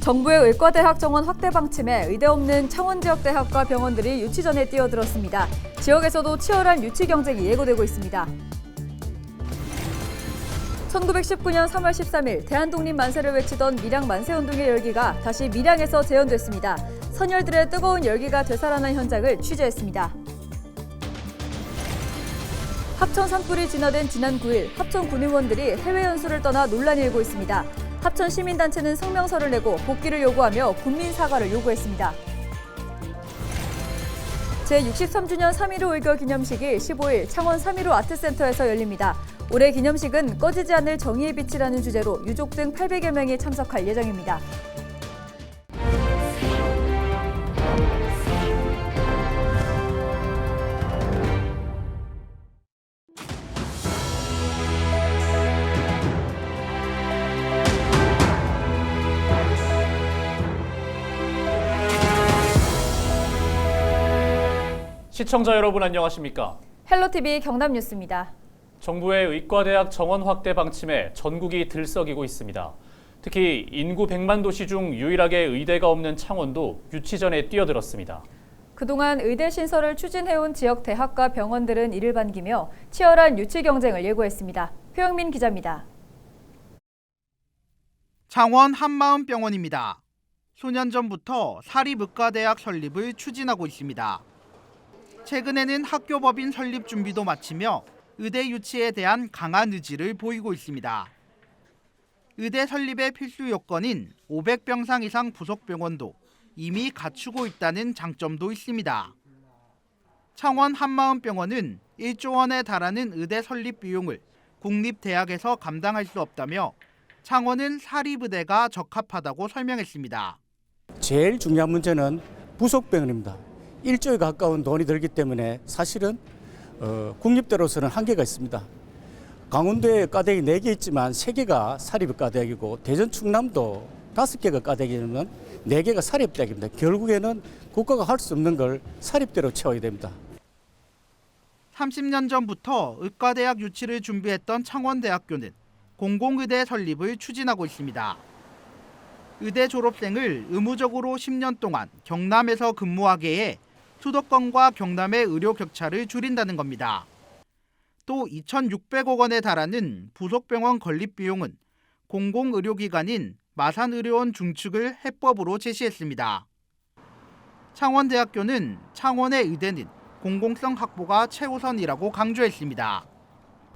정부의 의과대학 정원 확대 방침에 의대 없는 창원 지역 대학과 병원들이 유치전에 뛰어들었습니다. 지역에서도 치열한 유치 경쟁이 예고되고 있습니다. 1919년 3월 13일 대한독립 만세를 외치던 밀양 만세 운동의 열기가 다시 밀양에서 재현됐습니다. 선열들의 뜨거운 열기가 되살아난 현장을 취재했습니다. 합천 산불이 진화된 지난 9일 합천 군의원들이 해외 연수를 떠나 논란이 일고 있습니다. 합천 시민단체는 성명서를 내고 복귀를 요구하며 국민 사과를 요구했습니다. 제63주년 3.15 의교 기념식이 15일 창원 3.15 아트센터에서 열립니다. 올해 기념식은 꺼지지 않을 정의의 빛이라는 주제로 유족 등 800여 명이 참석할 예정입니다. 시청자 여러분 안녕하십니까? 헬로티비 경남뉴스입니다. 정부의 의과대학 정원 확대 방침에 전국이 들썩이고 있습니다. 특히 인구 100만 도시 중 유일하게 의대가 없는 창원도 유치전에 뛰어들었습니다. 그동안 의대 신설을 추진해온 지역 대학과 병원들은 이를 반기며 치열한 유치 경쟁을 예고했습니다. 표영민 기자입니다. 창원 한마음병원입니다. 수년 전부터 사립의과대학 설립을 추진하고 있습니다. 최근에는 학교 법인 설립 준비도 마치며 의대 유치에 대한 강한 의지를 보이고 있습니다. 의대 설립의 필수 요건인 500병상 이상 부속 병원도 이미 갖추고 있다는 장점도 있습니다. 창원 한마음병원은 1조 원에 달하는 의대 설립 비용을 국립대학에서 감당할 수 없다며 창원은 사립의대가 적합하다고 설명했습니다. 제일 중요한 문제는 부속병원입니다. 1조에 가까운 돈이 들기 때문에 사실은 어, 국립대로서는 한계가 있습니다. 강원도에 과대학이 4개 있지만 3개가 사립과대학이고 대전 충남도 5개가 과대학이면 4개가 사립 대학입니다. 결국에는 국가가 할 수 없는 걸 사립대로 채워야 됩니다. 30년 전부터 의과대학 유치를 준비했던 창원대학교는 공공의대 설립을 추진하고 있습니다. 의대 졸업생을 의무적으로 10년 동안 경남에서 근무하게 해 수도권과 경남의 의료 격차를 줄인다는 겁니다. 또 2,600억 원에 달하는 부속병원 건립 비용은 공공의료기관인 마산의료원 중축을 해법으로 제시했습니다. 창원대학교는 창원의 의대는 공공성 확보가 최우선이라고 강조했습니다.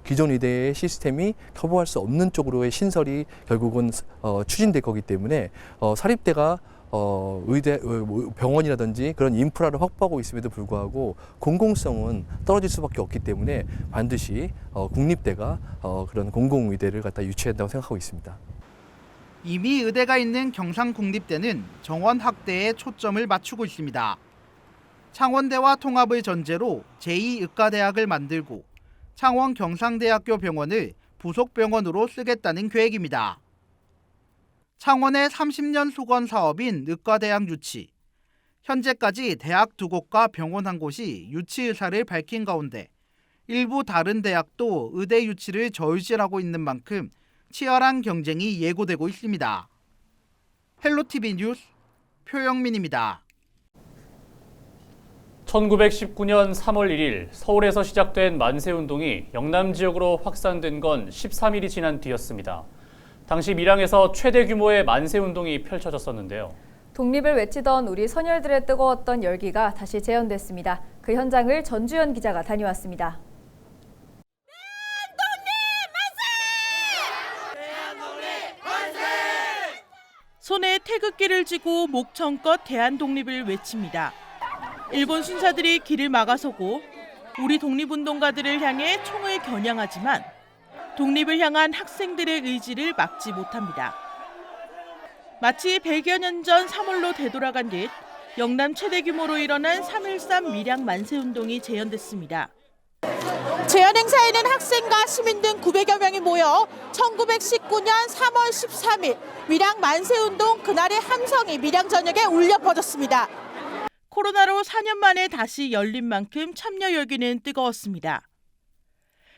기존 의대의 시스템이 커버할 수 없는 쪽으로의 신설이 결국은 어, 추진될 거기 때문에 어, 사립대가 어, 의대 어, 뭐 병원이라든지 그런 인프라를 확보하고 있음에도 불구하고 공공성은 떨어질 수밖에 없기 때문에 반드시 어, 국립대가 어, 그런 공공의대를 갖다 유치한다고 생각하고 있습니다. 이미 의대가 있는 경상국립대는 정원 확대에 초점을 맞추고 있습니다. 창원대와 통합을 전제로 제2의과대학을 만들고 창원 경상대학교 병원을 부속병원으로 쓰겠다는 계획입니다. 창원의 30년 수건 사업인 의과대학 유치. 현재까지 대학 두 곳과 병원 한 곳이 유치 의사를 밝힌 가운데 일부 다른 대학도 의대 유치를 저울질하고 있는 만큼 치열한 경쟁이 예고되고 있습니다. 헬로티비 뉴스 표영민입니다. 1919년 3월 1일 서울에서 시작된 만세운동이 영남 지역으로 확산된 건 13일이 지난 뒤였습니다. 당시 밀양에서 최대 규모의 만세 운동이 펼쳐졌었는데요. 독립을 외치던 우리 선열들의 뜨거웠던 열기가 다시 재현됐습니다. 그 현장을 전주현 기자가 다녀왔습니다. 손에 태극기를 쥐고 목청껏 대한 독립을 외칩니다. 일본 순사들이 길을 막아서고 우리 독립운동가들을 향해 총을 겨냥하지만 독립을 향한 학생들의 의지를 막지 못합니다. 마치 100여 년 전 3월로 되돌아간 듯 영남 최대 규모로 일어난 3.13 밀양 만세 운동이 재현됐습니다. 제안 행사에는 학생과 시민 등 900여 명이 모여 1919년 3월 13일 밀양 만세 운동 그날의 함성이 밀양 전역에 울려 퍼졌습니다. 코로나로 4년 만에 다시 열린 만큼 참여 열기는 뜨거웠습니다.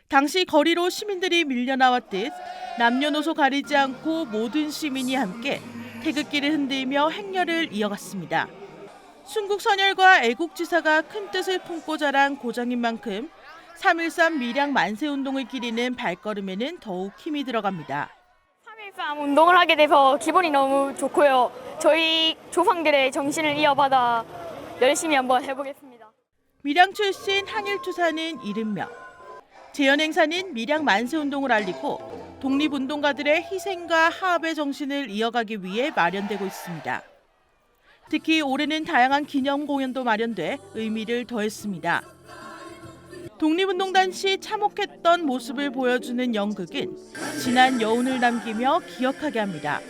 당시 거리로 시민들이 밀려 나왔듯 남녀노소 가리지 않고 모든 시민이 함께 태극기를 흔들며 행렬을 이어갔습니다. 순국 선열과 애국지사가 큰 뜻을 품고 자란 고장인 만큼 3.13 밀양 만세 운동을 기리는 발걸음에는 더욱 힘이 들어갑니다. 3.13 운동을 하게 돼서 기분이 너무 좋고요. 저희 조상들의 정신을 이어받아 열심히 한번 해보겠습니다. 밀양 출신 한일투사는 70명. 재연행사는 밀양 만세 운동을 알리고 독립운동가들의 희생과 하합의 정신을 이어가기 위해 마련되고 있습니다. 특히 올해는 다양한 기념 공연도 마련돼 의미를 더했습니다. 독립운동단 시 참혹했던 모습을 보여주는 연극은 지난 여운을 남기며 기억하게 합니다.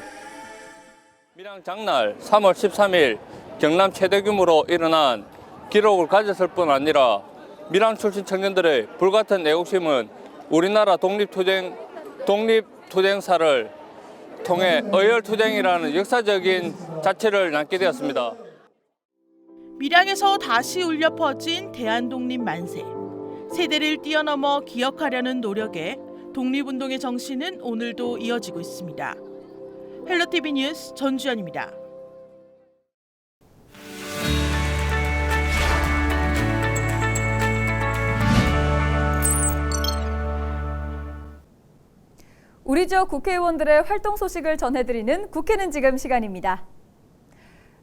밀양 장날 3월 13일 경남 최대 규모로 일어난 기록을 가졌을 뿐 아니라 밀양 출신 청년들의 불같은 애국심은 우리나라 독립투쟁 독립투쟁사를 통해 어열투쟁이라는 역사적인 자체를 남게 되었습니다. 밀양에서 다시 울려 퍼진 대한독립 만세. 세대를 뛰어넘어 기억하려는 노력에 독립운동의 정신은 오늘도 이어지고 있습니다. 헬로티비 뉴스 전주현입니다. 우리 지역 국회의원들의 활동 소식을 전해드리는 국회는 지금 시간입니다.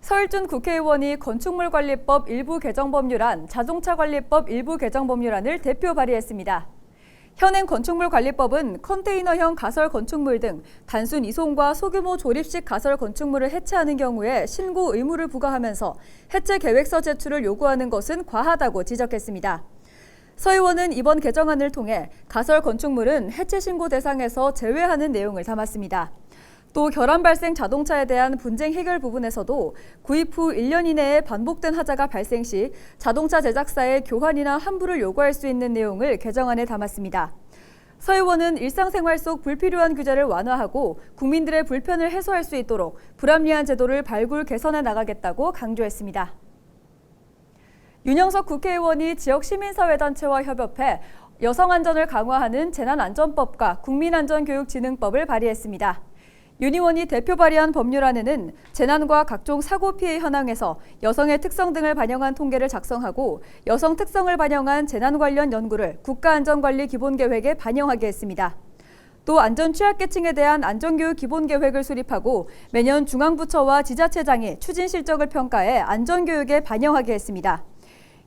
서일준 국회의원이 건축물관리법 일부 개정 법률안, 자동차 관리법 일부 개정 법률안을 대표 발의했습니다. 현행 건축물관리법은 컨테이너형 가설 건축물 등 단순 이송과 소규모 조립식 가설 건축물을 해체하는 경우에 신고 의무를 부과하면서 해체 계획서 제출을 요구하는 것은 과하다고 지적했습니다. 서 의원은 이번 개정안을 통해 가설 건축물은 해체 신고 대상에서 제외하는 내용을 담았습니다. 또 결함 발생 자동차에 대한 분쟁 해결 부분에서도 구입 후 1년 이내에 반복된 하자가 발생 시 자동차 제작사의 교환이나 환불을 요구할 수 있는 내용을 개정안에 담았습니다. 서 의원은 일상생활 속 불필요한 규제를 완화하고 국민들의 불편을 해소할 수 있도록 불합리한 제도를 발굴 개선해 나가겠다고 강조했습니다. 윤영석 국회의원이 지역 시민사회단체와 협업해 여성 안전을 강화하는 재난안전법과 국민안전교육진흥법을 발의했습니다. 윤 의원이 대표 발의한 법률안에는 재난과 각종 사고 피해 현황에서 여성의 특성 등을 반영한 통계를 작성하고 여성 특성을 반영한 재난 관련 연구를 국가안전관리 기본계획에 반영하게 했습니다. 또 안전 취약계층에 대한 안전교육 기본계획을 수립하고 매년 중앙부처와 지자체장이 추진 실적을 평가해 안전교육에 반영하게 했습니다.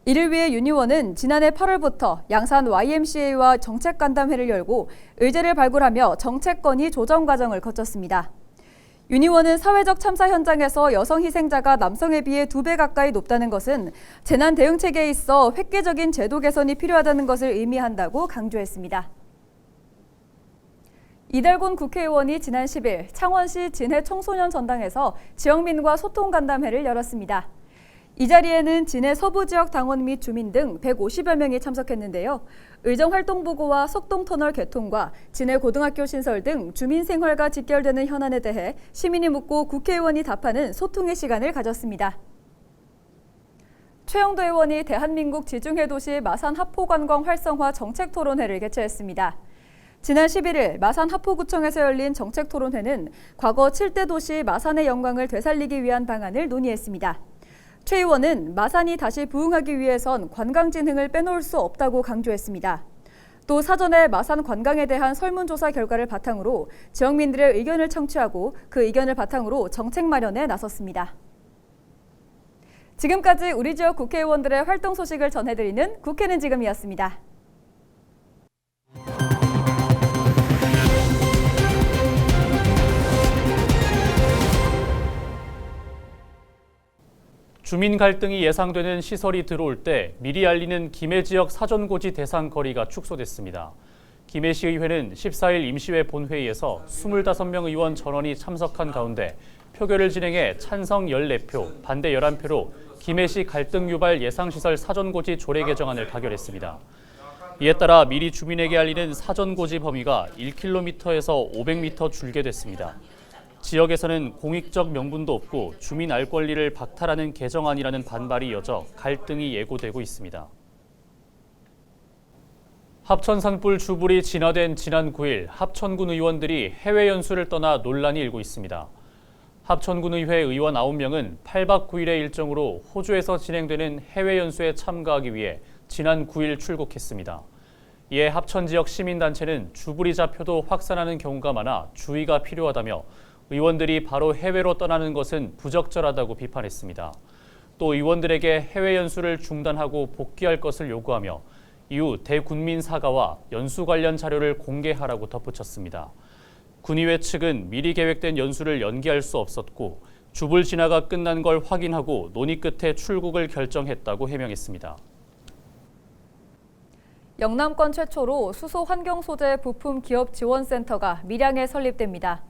이를 위해 윤 의원은 지난해 8월부터 양산 YMCA와 정책 간담회를 열고 의제를 발굴하며 정책 건의 조정 과정을 거쳤습니다. 윤 의원은 사회적 참사 현장에서 여성 희생자가 남성에 비해 두 배 가까이 높다는 것은 재난 대응 체계에 있어 획기적인 제도 개선이 필요하다는 것을 의미한다고 강조했습니다. 이달곤 국회의원이 지난 10일 창원시 진해 청소년 전당에서 지역민과 소통 간담회를 열었습니다. 이 자리에는 진해 서부 지역 당원 및 주민 등 150여 명이 참석했는데요. 의정 활동 보고와 속동 터널 개통과 진해 고등학교 신설 등 주민 생활과 직결되는 현안에 대해 시민이 묻고 국회의원이 답하는 소통의 시간을 가졌습니다. 최영도 의원이 대한민국 지중해 도시 마산 하포관광 활성화 정책 토론회를 개최했습니다. 지난 11일 마산 하포구청에서 열린 정책 토론회는 과거 7대 도시 마산의 영광을 되살리기 위한 방안을 논의했습니다. 최 의원은 마산이 다시 부흥하기 위해선 관광 진흥을 빼놓을 수 없다고 강조했습니다. 또 사전에 마산 관광에 대한 설문조사 결과를 바탕으로 지역민들의 의견을 청취하고 그 의견을 바탕으로 정책 마련에 나섰습니다. 지금까지 우리 지역 국회의원들의 활동 소식을 전해드리는 국회는 지금이었습니다. 주민 갈등이 예상되는 시설이 들어올 때 미리 알리는 김해 지역 사전고지 대상 거리가 축소됐습니다. 김해시의회는 14일 임시회 본회의에서 25명 의원 전원이 참석한 가운데 표결을 진행해 찬성 14표, 반대 11표로 김해시 갈등 유발 예상시설 사전고지 조례 개정안을 가결했습니다. 이에 따라 미리 주민에게 알리는 사전고지 범위가 1km에서 500m 줄게 됐습니다. 지역에서는 공익적 명분도 없고 주민 알 권리를 박탈하는 개정안이라는 반발이 이어져 갈등이 예고되고 있습니다. 합천 산불 주불이 진화된 지난 9일 합천군 의원들이 해외 연수를 떠나 논란이 일고 있습니다. 합천군의회 의원 9명은 8박 9일의 일정으로 호주에서 진행되는 해외 연수에 참가하기 위해 지난 9일 출국했습니다. 이에 합천 지역 시민단체는 주불이 잡혀도 확산하는 경우가 많아 주의가 필요하다며 의원들이 바로 해외로 떠나는 것은 부적절하다고 비판했습니다. 또 의원들에게 해외 연수를 중단하고 복귀할 것을 요구하며 이후 대군민 사과와 연수 관련 자료를 공개하라고 덧붙였습니다. 군의회 측은 미리 계획된 연수를 연기할 수 없었고 주불 진화가 끝난 걸 확인하고 논의 끝에 출국을 결정했다고 해명했습니다. 영남권 최초로 수소 환경 소재 부품 기업 지원센터가 밀양에 설립됩니다.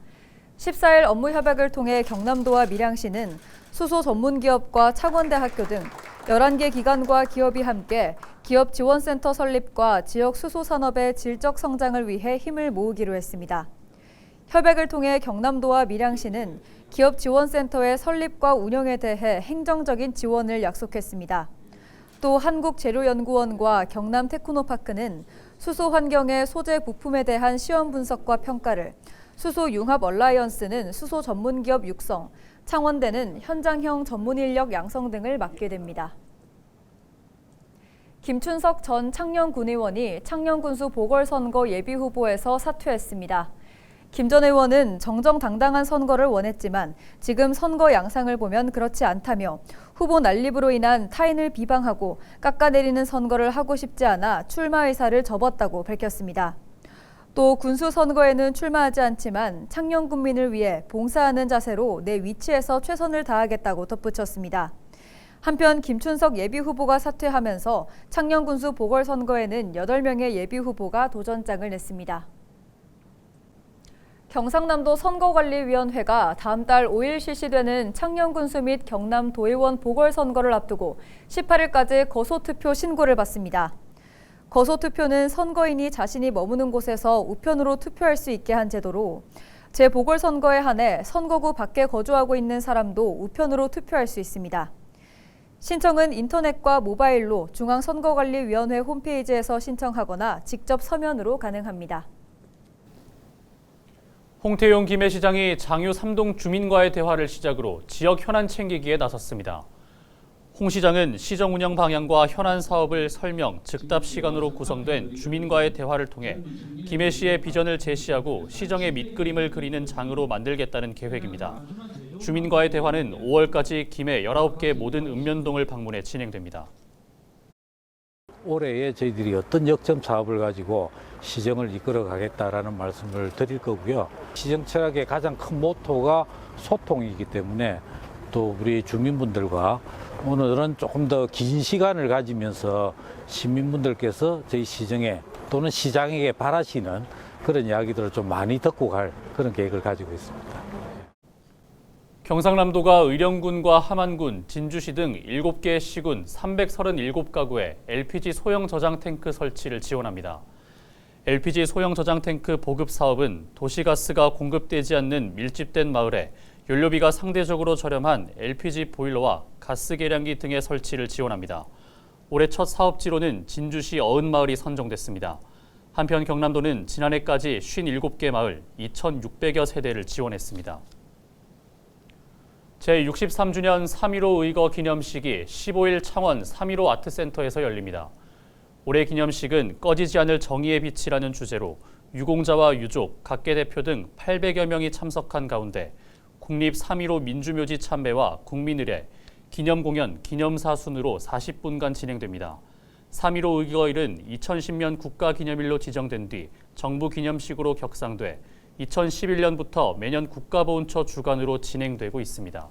14일 업무 협약을 통해 경남도와 밀양시는 수소 전문 기업과 창원대학교 등 11개 기관과 기업이 함께 기업 지원센터 설립과 지역 수소 산업의 질적 성장을 위해 힘을 모으기로 했습니다. 협약을 통해 경남도와 밀양시는 기업 지원센터의 설립과 운영에 대해 행정적인 지원을 약속했습니다. 또 한국재료연구원과 경남 테크노파크는 수소 환경의 소재 부품에 대한 시험 분석과 평가를, 수소 융합 얼라이언스는 수소 전문 기업 육성, 창원대는 현장형 전문 인력 양성 등을 맡게 됩니다. 김춘석 전 창녕군 의원이 창녕군수 보궐선거 예비후보에서 사퇴했습니다. 김 전 의원은 정정당당한 선거를 원했지만 지금 선거 양상을 보면 그렇지 않다며 후보 난립으로 인한 타인을 비방하고 깎아내리는 선거를 하고 싶지 않아 출마 의사를 접었다고 밝혔습니다. 또 군수 선거에는 출마하지 않지만 창녕 국민을 위해 봉사하는 자세로 내 위치에서 최선을 다하겠다고 덧붙였습니다. 한편 김춘석 예비 후보가 사퇴하면서 창녕 군수 보궐선거에는 8명의 예비 후보가 도전장을 냈습니다. 경상남도 선거관리위원회가 다음 달 5일 실시되는 창녕군수 및 경남 도의원 보궐선거를 앞두고 18일까지 거소투표 신고를 받습니다. 거소 투표는 선거인이 자신이 머무는 곳에서 우편으로 투표할 수 있게 한 제도로 재보궐선거에 한해 선거구 밖에 거주하고 있는 사람도 우편으로 투표할 수 있습니다. 신청은 인터넷과 모바일로 중앙선거관리위원회 홈페이지에서 신청하거나 직접 서면으로 가능합니다. 홍태용 김해시장이 장유 3동 주민과의 대화를 시작으로 지역 현안 챙기기에 나섰습니다. 홍 시장은 시정 운영 방향과 현안 사업을 설명, 즉답 시간으로 구성된 주민과의 대화를 통해 김해 시의 비전을 제시하고 시정의 밑그림을 그리는 장으로 만들겠다는 계획입니다. 주민과의 대화는 5월까지 김해 19개 모든 읍면동을 방문해 진행됩니다. 올해에 저희들이 어떤 역점 사업을 가지고 시정을 이끌어 가겠다라는 말씀을 드릴 거고요. 시정 철학의 가장 큰 모토가 소통이기 때문에 또 우리 주민분들과 오늘은 조금 더 긴 시간을 가지면서 시민분들께서 저희 시정에 또는 시장에게 바라시는 그런 이야기들을 좀 많이 듣고 갈 그런 계획을 가지고 있습니다. 경상남도가 의령군과 함안군, 진주시 등 7개 시군 337가구에 LPG 소형 저장 탱크 설치를 지원합니다. LPG 소형 저장 탱크 보급 사업은 도시가스가 공급되지 않는 밀집된 마을에 연료비가 상대적으로 저렴한 LPG 보일러와 가스 계량기 등의 설치를 지원합니다. 올해 첫 사업지로는 진주시 어은마을이 선정됐습니다. 한편 경남도는 지난해까지 57개 마을 2,600여 세대를 지원했습니다. 제63주년 3.15 의거 기념식이 15일 창원 3.15 아트센터에서 열립니다. 올해 기념식은 꺼지지 않을 정의의 빛이라는 주제로 유공자와 유족, 각계 대표 등 800여 명이 참석한 가운데 국립 3.15 민주묘지 참배와 국민의례, 기념 공연, 기념사 순으로 40분간 진행됩니다. 3.15 의거일은 2010년 국가기념일로 지정된 뒤 정부 기념식으로 격상돼 2011년부터 매년 국가보훈처 주관으로 진행되고 있습니다.